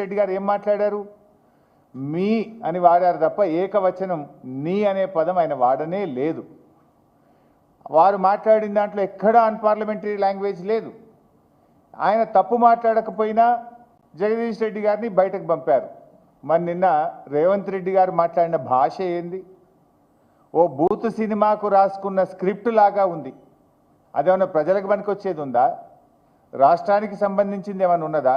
రెడ్డి గారు ఏం మాట్లాడారు? మీ అని వాడారు తప్ప ఏకవచనం నీ అనే పదం ఆయన వాడనే లేదు. వారు మాట్లాడిన దాంట్లో ఎక్కడా అన్పార్లమెంటరీ లాంగ్వేజ్ లేదు. ఆయన తప్పు మాట్లాడకపోయినా జగదీష్ రెడ్డి గారిని బయటకు పంపారు. మరి నిన్న రేవంత్ రెడ్డి గారు మాట్లాడిన భాష ఏంది? ఓ బూత్ సినిమాకు రాసుకున్న స్క్రిప్ట్ లాగా ఉంది. అదేమన్నా ప్రజలకు పనికొచ్చేది ఉందా? రాష్ట్రానికి సంబంధించింది ఏమైనా ఉన్నదా?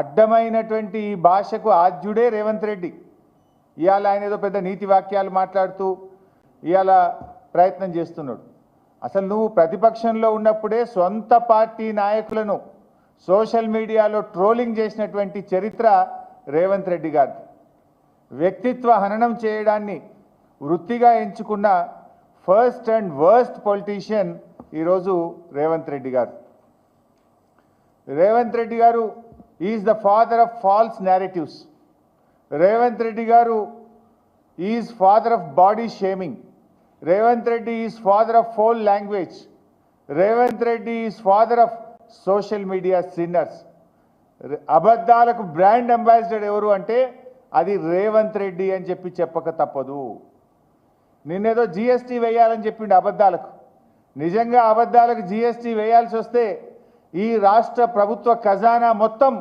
అడ్డమైనటువంటి ఈ భాషకు ఆద్యుడే రేవంత్ రెడ్డి. ఇవాళ ఆయన ఏదో పెద్ద నీతి వాక్యాలు మాట్లాడుతూ ఇవాళ ప్రయత్నం చేస్తున్నాడు. అసలు నువ్వు ప్రతిపక్షంలో ఉన్నప్పుడే సొంత పార్టీ నాయకులను సోషల్ మీడియాలో ట్రోలింగ్ చేసినటువంటి చరిత్ర రేవంత్ రెడ్డి గారిది. వ్యక్తిత్వ హననం చేయడాన్ని వృత్తిగా ఎంచుకున్న ఫస్ట్ అండ్ వర్స్ట్ పొలిటీషియన్ ఈరోజు Revanth Reddy garu. Revanth Reddy garu is the father of false narratives Revanth Reddy garu is father of body shaming Revanth Reddy is father of foul language Revanth Reddy is father of social media sinners అబద్ధాలకు brand ambassador ఎవరు అంటే అది రేవంత్ రెడ్డి అని చెప్పి చెప్పక తప్పదు. నిన్నేదో GST వేయాలని చెప్పిండు అబద్ధాలకు. నిజంగా అబద్ధాలకు జిఎస్టీ వేయాల్సి వస్తే ఈ రాష్ట్ర ప్రభుత్వ ఖజానా మొత్తం